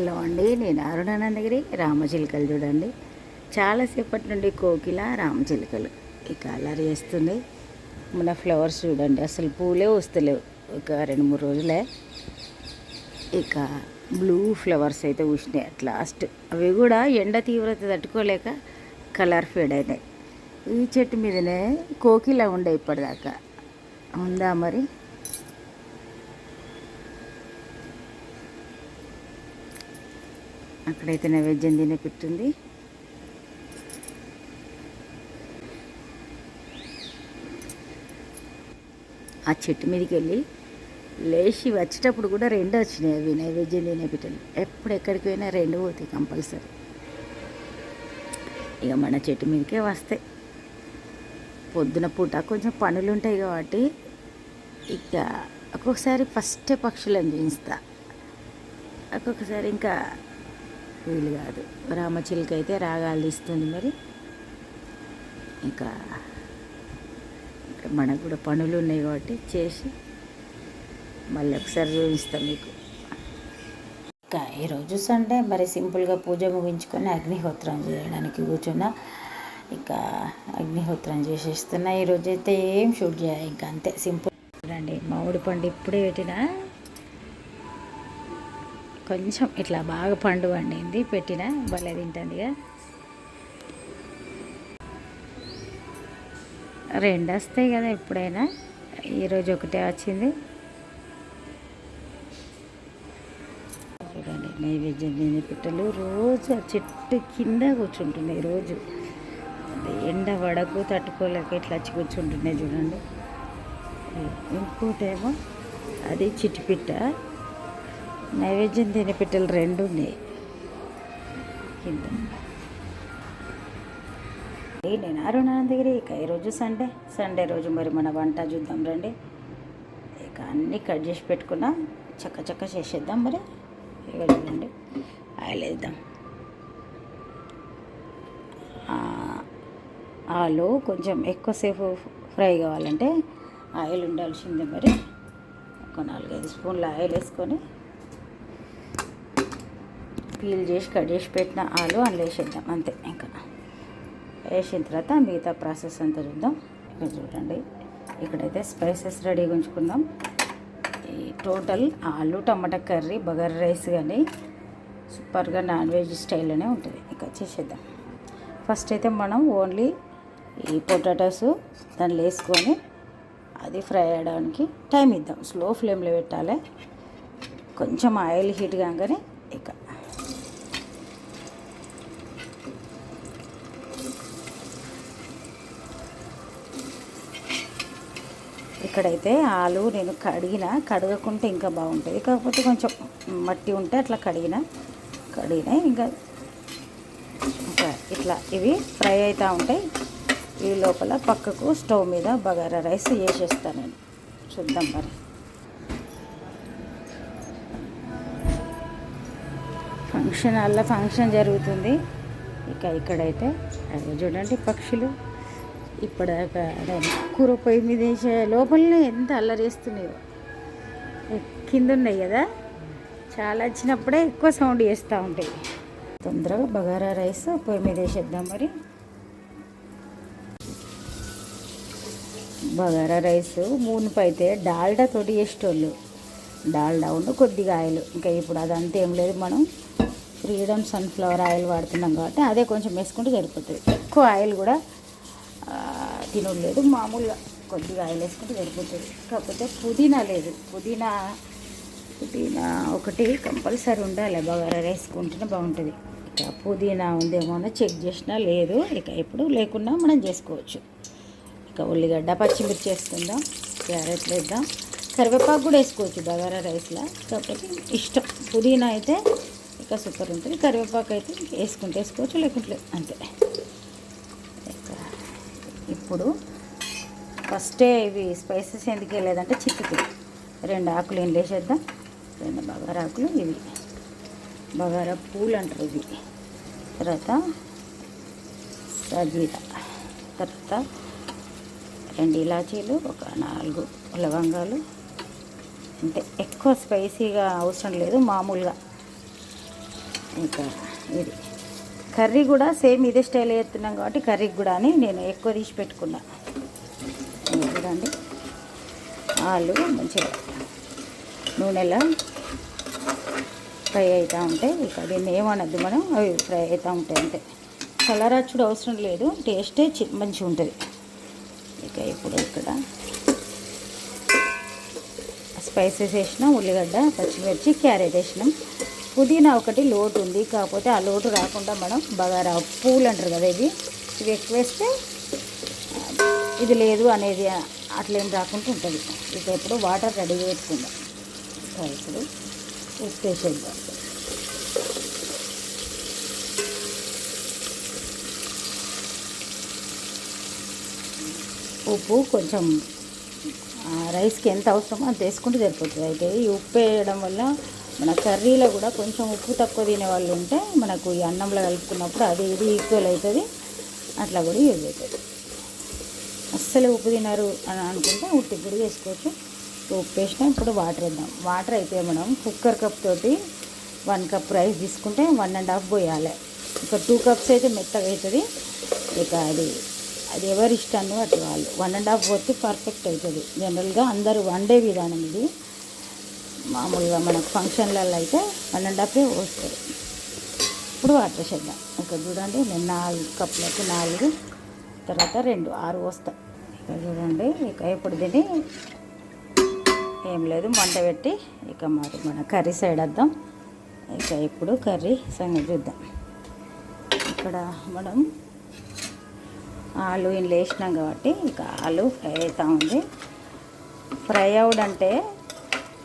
Hello అండి నేను అరుణానందగిరి రామచిలుకలు చూడండి. చాలాసేపటి నుండి కోకిల రామచిలుకలు. ఇక అల్లరి చేస్తుంది మన ఫ్లవర్స్ చూడండి అసలు పూలే వస్తలేవు. ఒక రెండు మూడు రోజులే. ఇక బ్లూ ఫ్లవర్స్ అయితే పూసినాయి అట్ లాస్ట్. అవి కూడా ఎండ తీవ్రత తట్టుకోలేక కలర్ ఫేడ్ అయినాయి. ఈ చెట్టు మీదనే కోకిల ఉండే ఇప్పటిదాకా. ఉందా మరి? అక్కడైతే నైవేద్యం తినే పెట్టుంది. ఆ చెట్టు మీదకి వెళ్ళి లేచి వచ్చేటప్పుడు కూడా రెండు వచ్చినాయి అవి నైవేద్యం తినే పెట్టాలి. ఎప్పుడు ఎక్కడికి పోయినా రెండు పోతాయి కంపల్సరీ. ఇక మన చెట్టు మీదకే వస్తాయి. పొద్దున పూట కొంచెం పనులు ఉంటాయి కాబట్టి ఇక ఒక్కొక్కసారి ఫస్టే పక్షులను చూపిస్తా ఒక్కొక్కసారి ఇంకా వీలు కాదు. రామచిలుక అయితే రాగాలు తీస్తుంది మరి. ఇంకా మనకు కూడా పనులు ఉన్నాయి కాబట్టి చేసి మళ్ళీ ఒకసారి చూపిస్తాం మీకు. ఇంకా ఈరోజు సండే మరి సింపుల్గా పూజ ముగించుకొని అగ్నిహోత్రం చేయడానికి కూర్చున్నా. ఇంకా అగ్నిహోత్రం చేసేస్తున్నా. ఈరోజు అయితే ఏం షూట్ చేయాలి? ఇంకా అంతే. సింపుల్. రండి మామిడి పండు ఇప్పుడే పెట్టినా. కొంచెం ఇట్లా బాగా పండు వండింది పెట్టిన భలే తింటుందిగా. రెండు వస్తాయి కదా ఎప్పుడైనా ఈరోజు ఒకటే వచ్చింది. చూడండి నైవేద్యం తినే పిట్టలు రోజు ఆ చెట్టు కింద కూర్చుంటున్నాయి రోజు. ఎండ వడకు తట్టుకోలేక ఇట్లా వచ్చి కూర్చుంటున్నాయి చూడండి. ఇంకోటేమో అది చిట్టిపిట్ట నైవేద్యం తినే పెట్టెలు రెండు ఉన్నాయి. కింద. ఏ నేను అరుణానందగిరి ఇక ఈరోజు సండే. సండే రోజు మరి మన వంట చూద్దాం రండి. ఇక అన్నీ కట్ చేసి పెట్టుకున్నా చక్క చక్క చేసేద్దాం మరి. ఇవ్వండి ఆయిల్ వేద్దాం. ఆలు కొంచెం ఎక్కువసేపు ఫ్రై కావాలంటే ఆయిల్ ఉండాల్సిందే మరి. ఒక నాలుగైదు స్పూన్ల ఆయిల్ వేసుకొని పీల్ చేసి కట్ చేసి పెట్టిన ఆలు అందులో వేసేద్దాం. అంతే ఇంకా. వేసిన తర్వాత మిగతా ప్రాసెస్ అంతా చూద్దాం. ఇక్కడ చూడండి. ఇక్కడైతే స్పైసెస్ రెడీగా ఉంచుకుందాం ఈ టోటల్ ఆలు టమాటా కర్రీ బగర్ రైస్ కానీ సూపర్గా నాన్ వెజ్ స్టైల్లోనే ఉంటుంది. ఇంకా చేసేద్దాం. ఫస్ట్ అయితే మనం ఓన్లీ ఈ పొటాటోస్ దానిలో వేసుకొని అది ఫ్రై అవ్వడానికి టైం ఇద్దాం. స్లో ఫ్లేమ్లో పెట్టాలి. కొంచెం ఆయిల్ హీట్ కాగానే ఇక ఇక్కడైతే ఆలు నేను కడిగిన కడగకుంటే ఇంకా బాగుంటుంది. కాకపోతే కొంచెం మట్టి ఉంటే అట్లా కడిగిన కడిగిన ఇంకా ఇంకా ఇట్లా ఇవి ఫ్రై అవుతూ ఉంటాయి. ఈ లోపల పక్కకు స్టవ్ మీద బగారా రైస్ వేసేస్తాను నేను. చూద్దాం మరి. ఫంక్షన్ హాల్లో ఫంక్షన్ జరుగుతుంది. ఇక ఇక్కడైతే అవి చూడండి పక్షులు. ఇప్పటిదాకా అదే కూర పొయ్యి మీద వేసే లోపలనే ఎంత అల్లరేస్తున్నాయో. కింద ఉన్నాయి కదా? చాలా వచ్చినప్పుడే ఎక్కువ సౌండ్ చేస్తూ ఉంటాయి. తొందరగా బగారా రైస్ పొయ్యి మీద వేసేద్దాం మరి. బగారా రైస్ మూనుపు అయితే డాల్డా తోటి చేసేటోళ్ళు. డాల్డా ఉండు కొద్దిగా ఆయిల్. ఇంకా ఇప్పుడు అదంతా ఏం లేదు మనం. ఫ్రీడమ్ సన్ఫ్లవర్ ఆయిల్ వాడుతున్నాం కాబట్టి అదే కొంచెం వేసుకుంటే సరిపోతుంది. ఎక్కువ ఆయిల్ కూడా తినలేదు. మామూలుగా కొద్దిగా ఆయిల్ వేసుకుంటే సరిపోతుంది. కాకపోతే పుదీనా లేదు. పుదీనా పుదీనా ఒకటి కంపల్సరీ ఉండాలి. బగారా వేసుకుంటేనే బాగుంటుంది. ఇక పుదీనా ఉందేమో అని చెక్ చేసినా లేదు. ఇక ఎప్పుడు లేకున్నా మనం చేసుకోవచ్చు. ఇక ఉల్లిగడ్డ పచ్చిమిర్చి వేసుకుందాం. క్యారెట్లు వేద్దాం. కరివేపాకు కూడా వేసుకోవచ్చు బగారా రైస్లో. కాకపోతే ఇష్టం. పుదీనా అయితే ఇంకా సూపర్ ఉంటుంది. కరివేపాకు అయితే వేసుకుంటే వేసుకోవచ్చు లేకుంటే అంతే. ఇప్పుడు ఫస్టే ఇవి స్పైసెస్ ఎందుకు వెళ్ళేదంటే చిక్కుకి రెండు ఆకులు ఏం లేసేద్దాం. రెండు బగారా ఆకులు ఇవి. బగారా పూలు అంటారు ఇవి. తర్వాత సజీర తర్వాత రెండు ఇలాచీలు ఒక నాలుగు లవంగాలు. అంటే ఎక్కువ స్పైసీగా అవసరం లేదు మామూలుగా. ఇంకా ఇది. కర్రీ కూడా సేమ్ ఇదే స్టైల్ చేస్తున్నాం కాబట్టి కర్రీకి కూడా అని నేను ఎక్కువ తీసి పెట్టుకున్నా. చూడండి. ఆలు మంచిగా నూనెలో ఫ్రై అవుతూ ఉంటాయి ఇక దీన్ని ఏమనద్దు మనం అవి ఫ్రై అవుతూ ఉంటాయి అంతే. కలర్ వచ్చుడు అవసరం లేదు టేస్టే చి- మంచిగా ఉంటుంది. ఇక ఇప్పుడు ఇక్కడ స్పైసెస్ వేసినాం ఉల్లిగడ్డ పచ్చిమిర్చి క్యారెట్ వేసినాం. పుదీనా ఒకటి లోటు ఉంది. కాకపోతే ఆ లోటు రాకుండా మనం బగారా పూలు అంటారు కదా ఇది ఇవి ఎక్కువ వేస్తే ఇది లేదు అనేది అట్లేం రాకుండా ఉంటుంది. ఇక ఇప్పుడు వాటర్ రెడీ పెట్టుకుందాం ఇప్పుడు ఉప్పు వేసేద్దాం. ఉప్పు కొంచెం రైస్కి ఎంత అవసరమో అంత వేసుకుంటే సరిపోతుంది. అయితే ఈ ఉప్పు వేయడం వల్ల మన కర్రీలో కూడా కొంచెం ఉప్పు తక్కువ తినే వాళ్ళు ఉంటే మనకు ఈ అన్నంలో కలుపుకున్నప్పుడు అది ఇది ఈక్వల్ అవుతుంది. అట్లా కూడా యూజ్ అవుతుంది. అస్సలు ఉప్పు తినరు అని అనుకుంటే ఉట్టి ఇప్పుడు వేసుకోవచ్చు ఉప్పు వేసినా ఇప్పుడు వాటర్ వేద్దాం. వాటర్ అయితే మనం కుక్కర్ కప్ తోటి వన్ కప్ రైస్ తీసుకుంటే వన్ అండ్ హాఫ్ పోయాలి. ఒక టూ కప్స్ అయితే మెత్తగా అవుతుంది. ఇక అది అది ఎవరి ఇష్టాన్ని అటు వాళ్ళు. వన్ అండ్ హాఫ్ పోతే పర్ఫెక్ట్ అవుతుంది. జనరల్గా అందరూ వండే విధానం ఇది. మామూలుగా మనకు ఫంక్షన్లలో అయితే వన్ అండ్ హాఫే పోస్తారు ఇప్పుడు వాటర్ చేద్దాం ఇక్కడ చూడండి నేను నాలుగు కప్పులకు నాలుగు తర్వాత రెండు ఆరు వస్తా ఇక్కడ చూడండి ఇక ఇప్పుడు దీన్ని ఏం లేదు మంట పెట్టి ఇక మరి మన కర్రీ సైడ్ వద్దాం. ఇక ఇప్పుడు కర్రీ సంగతి చూద్దాం. ఇక్కడ మనం ఆలు ఇంట్లో వేసినాం కాబట్టి ఇక ఆలు ఫ్రై అవుతా ఉంది. ఫ్రై అవుడంటే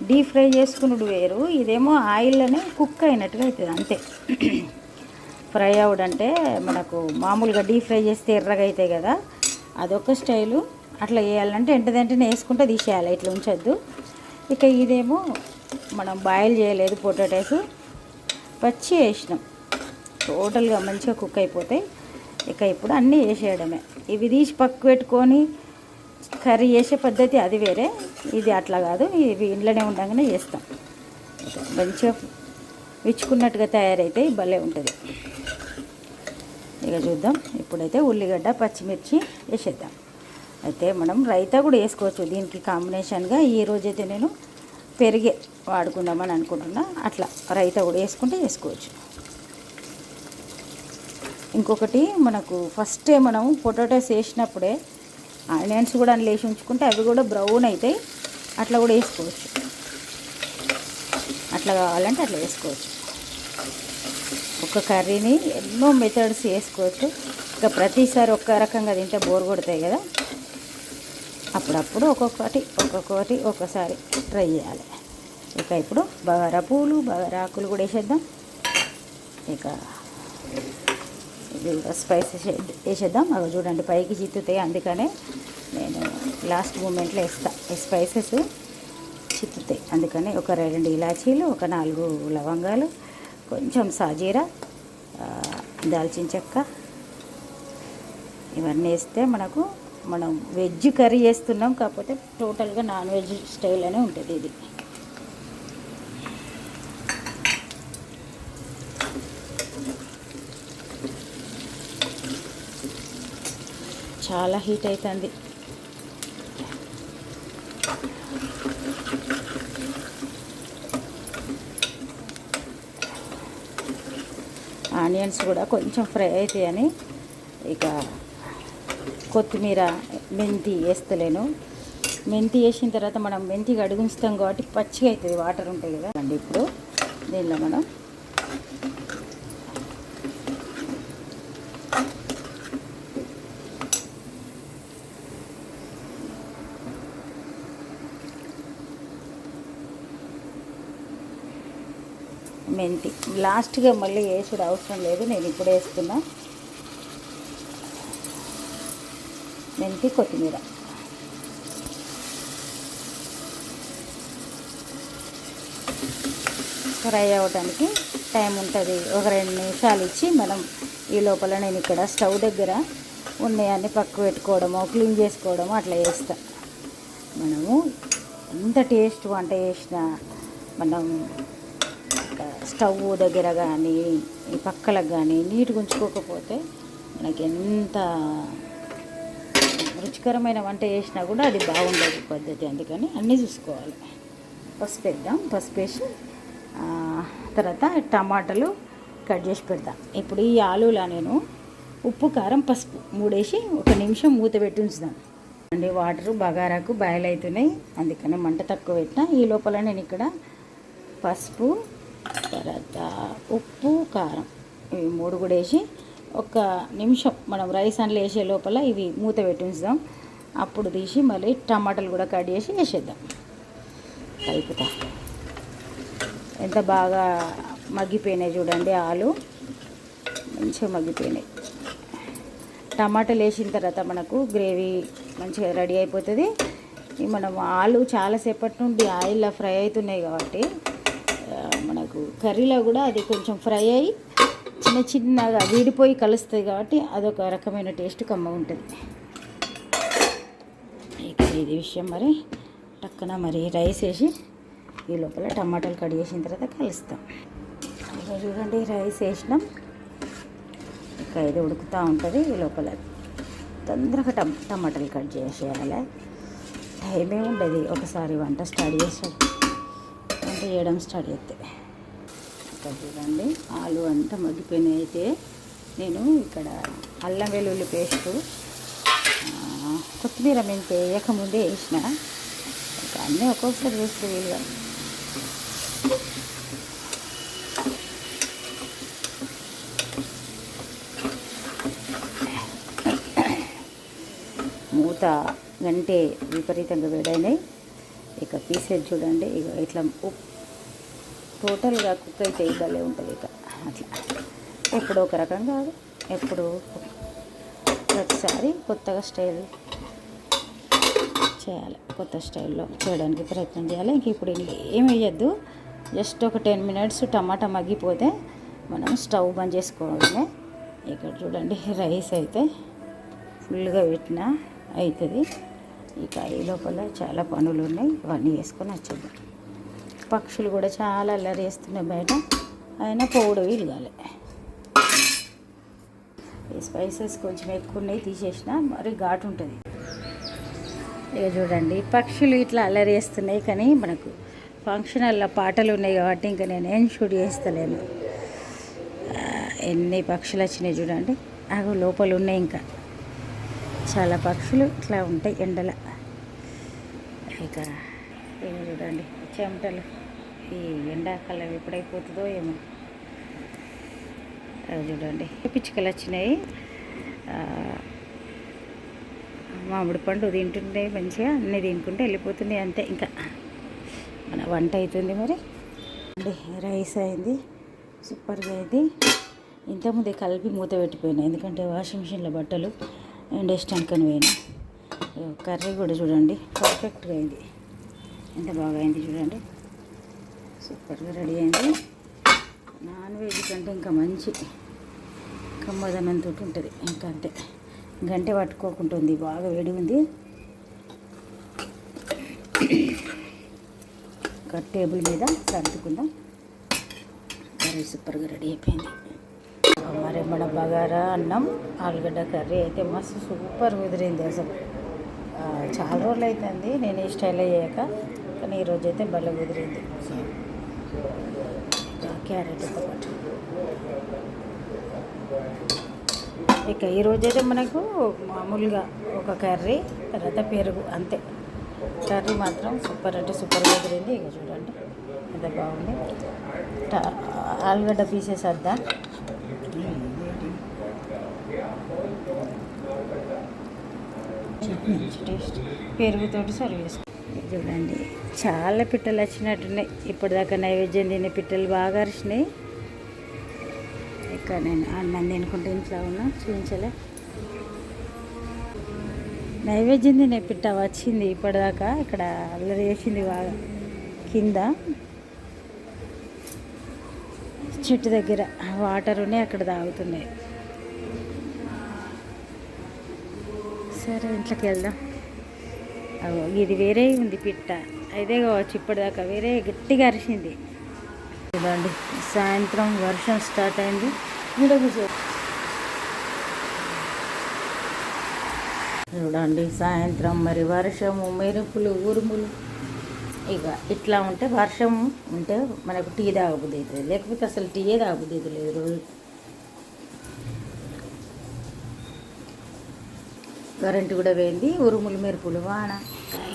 డీప్ ఫ్రై చేసుకున్నాడు వేరు. ఇదేమో ఆయిల్లోనే కుక్ అయినట్టుగా అవుతుంది అంతే. ఫ్రై అవుడంటే మనకు మామూలుగా డీప్ ఫ్రై చేస్తే ఎర్రగా అవుతాయి కదా అదొక స్టైలు. అట్లా వేయాలంటే వెంటనే వేసుకుంటే తీసేయాలి ఇట్లా ఉంచొద్దు. ఇక ఇదేమో మనం బాయిల్ చేయలేదు పొటాటోస్. పచ్చి వేసినాం. టోటల్గా మంచిగా కుక్ అయిపోతాయి. ఇక ఇప్పుడు అన్నీ వేసేయడమే. ఇవి తీసి పక్క పెట్టుకొని కర్రీ చేసే పద్ధతి అది వేరే. ఇది అట్లా కాదు. ఇవి ఇంట్లోనే ఉండగానే చేస్తాం. మంచిగా విచ్చుకున్నట్టుగా తయారైతే భలే ఉంటుంది. ఇక చూద్దాం. ఇప్పుడైతే ఉల్లిగడ్డ పచ్చిమిర్చి వేసేద్దాం. అయితే మనం రైతా కూడా వేసుకోవచ్చు. దీనికి కాంబినేషన్గా ఈ రోజైతే నేను పెరిగే వాడుకుందామని అనుకుంటున్నా. అట్లా రైతా కూడా వేసుకుంటే వేసుకోవచ్చు. ఇంకొకటి మనకు ఫస్టే మనం పొటాటోస్ వేసినప్పుడే ఆనియన్స్ కూడా అందులో వేసి ఉంచుకుంటే అవి కూడా బ్రౌన్ అవుతాయి. అట్లా కూడా వేసుకోవచ్చు. అట్లా కావాలంటే అట్లా వేసుకోవచ్చు. ఒక కర్రీని ఎన్నో మెథడ్స్ వేసుకోవచ్చు. ఇక ప్రతిసారి ఒక్క రకంగా తింటే బోర్ కొడతాయి కదా. అప్పుడప్పుడు ఒక్కొక్కటి ఒక్కొక్కటి ఒక్కసారి ట్రై చేయాలి. ఇక ఇప్పుడు బగారా పూలు బగారా ఆకులు కూడా వేసేద్దాం. ఇక స్పైసెస్ వేసేద్దాం అవి చూడండి పైకి చిత్తుతాయి. అందుకనే నేను లాస్ట్ మూమెంట్లో వేస్తా ఈ స్పైసెస్ చిత్తుతాయి. అందుకని ఒక రెండు ఇలాచీలు ఒక నాలుగు లవంగాలు కొంచెం సాజీరా దాల్చిన చెక్క. ఇవన్నీ వేస్తే మనకు మనం వెజ్ కర్రీ చేస్తున్నాం. కాకపోతే టోటల్గా నాన్ వెజ్ స్టైల్ అనే ఉంటుంది ఇది. చాలా హీట్ అవుతుంది ఆనియన్స్ కూడా కొంచెం ఫ్రై అవుతాయని ఇక కొత్తిమీర మెంతి వేస్తలేను. మెంతి వేసిన తర్వాత మనం మెంతి అడుగుంచుతాం కాబట్టి పచ్చిగా అవుతుంది వాటర్ ఉంటాయి కదా. అండి ఇప్పుడు దీనిలో మనం మెంతి లాస్ట్గా మళ్ళీ వేసుడు అవసరం లేదు నేను ఇప్పుడు వేస్తున్నా మెంతి కొత్తిమీర. ఫ్రై అవ్వడానికి టైం ఉంటుంది. ఒక రెండు నిమిషాలు ఇచ్చి మనం ఈ లోపల నేను ఇక్కడ స్టవ్ దగ్గర ఉన్నాయన్నీ పక్క పెట్టుకోవడము క్లీన్ చేసుకోవడము అట్లా చేస్తా. మనము ఎంత టేస్ట్ వంట చేసినా మనం స్టవ్ దగ్గర కానీ ఈ పక్కలకు కానీ నీట్గా ఉంచుకోకపోతే మనకి ఎంత రుచికరమైన వంట చేసినా కూడా అది బాగుండదు పద్ధతి. అందుకని అన్నీ చూసుకోవాలి. పసుపు వేద్దాం. పసుపు వేసి తర్వాత టమాటాలు కట్ చేసి పెడతాం ఇప్పుడు ఈ ఆలులా నేను ఉప్పు కారం పసుపు మూడేసి ఒక నిమిషం మూత పెట్టి ఉంచుదాం. అండి వాటర్ బగారాకు బాయిల్ అవుతున్నాయి. అందుకని మంట తక్కువ పెట్టిన ఈ లోపల నేను ఇక్కడ పసుపు తర్వాత ఉప్పు కారం. ఇవి మూడు కూడా వేసి ఒక నిమిషం మనం రైస్ అందులో వేసే లోపల ఇవి మూత పెట్టి ఉంచుదాం అప్పుడు తీసి మళ్ళీ టమాటాలు కూడా కట్ చేసి వేసేద్దాం. కలుపుతా. ఎంత బాగా మగ్గిపోయినాయి చూడండి ఆలు. మంచిగా మగ్గిపోయినాయి. టమాటాలు వేసిన తర్వాత మనకు గ్రేవీ మంచిగా రెడీ అయిపోతుంది. మనం ఆలు చాలాసేపటి నుండి ఆయిల్లో ఫ్రై అవుతున్నాయి కాబట్టి మనకు కర్రీలో కూడా అది కొంచెం ఫ్రై అయ్యి చిన్న చిన్నగా విడిపోయి కలుస్తుంది కాబట్టి అదొక రకమైన టేస్ట్ కమ్మ ఉంటుంది. ఇది విషయం మరి. టక్కన మరి రైస్ వేసి ఈ లోపల టమాటాలు కట్ చేసిన తర్వాత కలుస్తాం. ఇక చూడండి రైస్ వేసినాం. ఇక ఇది ఉడుకుతూ ఉంటుంది. ఈ లోపల తొందరగా టమ్ టమాటాలు కట్ చేసేయాలి. టైమే ఉండదు. ఒకసారి వంట స్టార్ట్ చేసాడు వంట చేయడం స్టార్ట్ చేస్తే. ఇక్కడ చూడండి ఆలు అంతా మగ్గిపోయినాయి అయితే నేను ఇక్కడ అల్లం వెల్లుల్లి పేస్టు కొత్తిమీర మేము వేయకముందే వేసిన. అన్నీ ఒక్కొక్కసారి వేస్తే వీలుగా. మూత గంటే విపరీతంగా వేడైనాయి. ఇక పీసెస్ చూడండి ఇక ఇట్లా ఉప్ టోటల్గా కుక్ అయితే భలే ఉంటుంది ఇక. అట్లా. ఎప్పుడు ఒక రకం కాదు ఎప్పుడు ప్రతిసారి కొత్తగా స్టైల్ చేయాలి. కొత్త స్టైల్లో చేయడానికి ప్రయత్నం చేయాలి. ఇంక ఇప్పుడు ఏమి వేయద్దు. జస్ట్ ఒక టెన్ మినిట్స్ టమాటా మగ్గిపోతే మనం స్టవ్ బంద్ చేసుకోవడమే. ఇక్కడ చూడండి రైస్ అయితే ఫుల్గా పెట్టిన అవుతుంది ఇక ఈ లోపల చాలా పనులు ఉన్నాయి. ఇవన్నీ వేసుకొని వచ్చేద్దాం. పక్షులు కూడా చాలా అల్లరి చేస్తున్నాయి బయట. అయినా పోవడం వీలు ఈ స్పైసెస్ కొంచెం ఎక్కువ ఉన్నాయి తీసేసిన మరి ఘాటు ఉంటుంది. ఇక చూడండి పక్షులు ఇట్లా అల్లరి చేస్తున్నాయి కానీ మనకు ఫంక్షన్ పాటలు ఉన్నాయి కాబట్టి ఇంకా నేను ఏం షూట్ చేస్తలేను. ఎన్ని పక్షులు వచ్చినాయి చూడండి. అవి లోపల ఉన్నాయి ఇంకా. చాలా పక్షులు ఇట్లా ఉంటాయి ఎండల. ఇక ఇక చూడండి చెమటలు. ఈ ఎండాకాలం ఎప్పుడైపోతుందో ఏమో. చూడండి. పిచ్చుకలు వచ్చినాయి. మామిడి పండు తింటుండే మంచిగా అన్నీ తినుకుంటే వెళ్ళిపోతుంది అంతే ఇంకా. మన వంట అవుతుంది మరి. రైస్ అయింది సూపర్గా అయింది. ఇంతకుముందే కలిపి మూత పెట్టిపోయినా ఎందుకంటే వాషింగ్ మిషన్లో బట్టలు ఎండేస్తాను పోయినా కర్రీ కూడా చూడండి పర్ఫెక్ట్గా అయింది. ఎంత బాగా అయింది చూడండి. సూపర్గా రెడీ అయింది. నాన్ వెజ్ కంటే ఇంకా మంచి కమ్మదనంతో ఉంటుంది. ఇంకా అంతే. గంటె పట్టుకోకుంటుంది. బాగా వేడి ఉంది. ఒక టేబుల్ మీద సర్దుకుందాం. కర్రీ సూపర్గా రెడీ అయిపోయింది. మరి మన బగారా అన్నం ఆలుగడ్డ కర్రీ అయితే మస్తు సూపర్ కుదిరింది అసలు. చాలా రోజులు అవుతుంది నేను ఈ స్టైల్ అయ్యాక కానీ ఈరోజు అయితే భలే కుదిరింది. ఇంకా క్యారెట్తో పాటు. ఇక ఈరోజైతే మనకు మామూలుగా ఒక కర్రీ తర్వాత పెరుగు అంతే. కర్రీ మాత్రం సూపర్ అంటే సూపర్ కుదిరింది. ఇక చూడండి ఎంత బాగుంది. ఆలుగడ్డ పీసెస్ వద్దా? టేస్ట్. పెరుగుతోటి సర్వ్ చేసుకో. చూడండి చాలా పిట్టలు వచ్చినట్టున్నాయి. ఇప్పటిదాకా నైవేద్యం తినే పిట్టలు బాగా అరిచినాయి ఇక్కడ నేను అన్నం తినుకుంటే ఇంట్లో ఉన్నా చూపించలే. నైవేద్యం తినే పిట్ట వచ్చింది ఇప్పటిదాకా ఇక్కడ అల్లరి వేసింది బాగా. కింద చెట్టు దగ్గర వాటర్ ఉన్నాయి అక్కడ తాగుతున్నాయి. సరే ఇంట్లోకి వెళ్దాం. ఇది వేరే ఉంది పిట్ట. అయితే కావచ్చు ఇప్పటిదాకా వేరే గట్టిగా అరిచింది. చూడండి సాయంత్రం వర్షం స్టార్ట్ అయింది. ఇక్కడ కూర్చో. చూడండి సాయంత్రం మరి వర్షము మెరుపులు ఉరుములు. ఇక ఇట్లా ఉంటే వర్షం ఉంటే మనకు టీ తాగబుద్ధి అవుతుంది. లేకపోతే అసలు టీయే తాగబుద్ధి అవుతుంది లేదు రోజు. కరెంటు కూడా పోయింది ఉరుములు మెరుపులు వాన.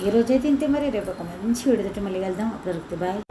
ఈరోజు అయితే ఇంతే మరి రేపు ఒక మంచి విడుదట మళ్ళీ వెళ్దాం. అప్పుడు బాయ్.